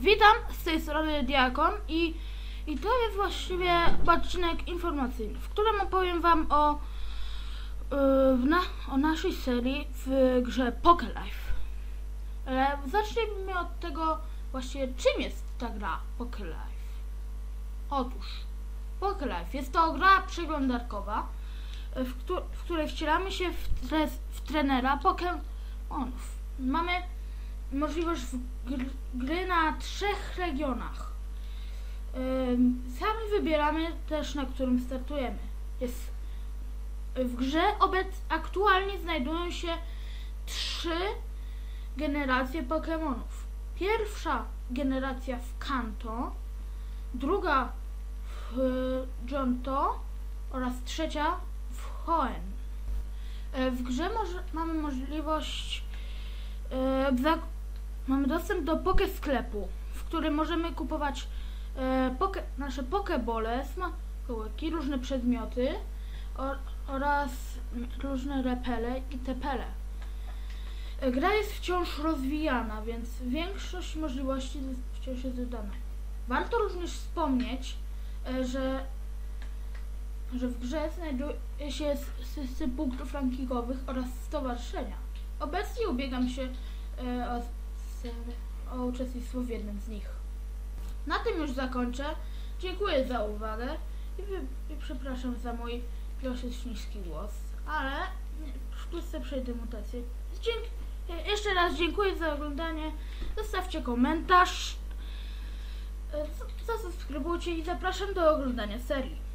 Witam, z tej strony Diakon i, i to jest właściwie odcinek informacyjny, w którym opowiem wam o, yy, na, o naszej serii w grze Poker Life. Ale zacznijmy od tego właściwie czym jest ta gra Poker Life. Otóż Poker Life jest to gra przeglądarkowa, y, w, któ- w której wcielamy się w, tre- w trenera Pokémonów. Mamy możliwość gr, gry na trzech regionach. Sami wybieramy też, na którym startujemy. Jest w grze obec aktualnie znajdują się trzy generacje Pokémonów. Pierwsza generacja w Kanto, druga w Johto oraz trzecia w Hoenn. E, W grze mamy możliwość e, mamy dostęp do poke sklepu, w którym możemy kupować e, poke, nasze pokebole, smakołyki, różne przedmioty oraz różne repele i tepele. E, Gra jest wciąż rozwijana, więc większość możliwości wciąż jest dodana. Warto również wspomnieć, e, że, że w grze znajduje się system punktów rankingowych oraz stowarzyszenia. Obecnie ubiegam się e, o, o uczestnictwo w jednym z nich. Na tym już zakończę. Dziękuję za uwagę i, wy, i przepraszam za mój dosyć niski głos, ale wkrótce przejdę mutację. Dzięki, e, jeszcze raz dziękuję za oglądanie. Zostawcie komentarz, e, zasubskrybujcie i zapraszam do oglądania serii.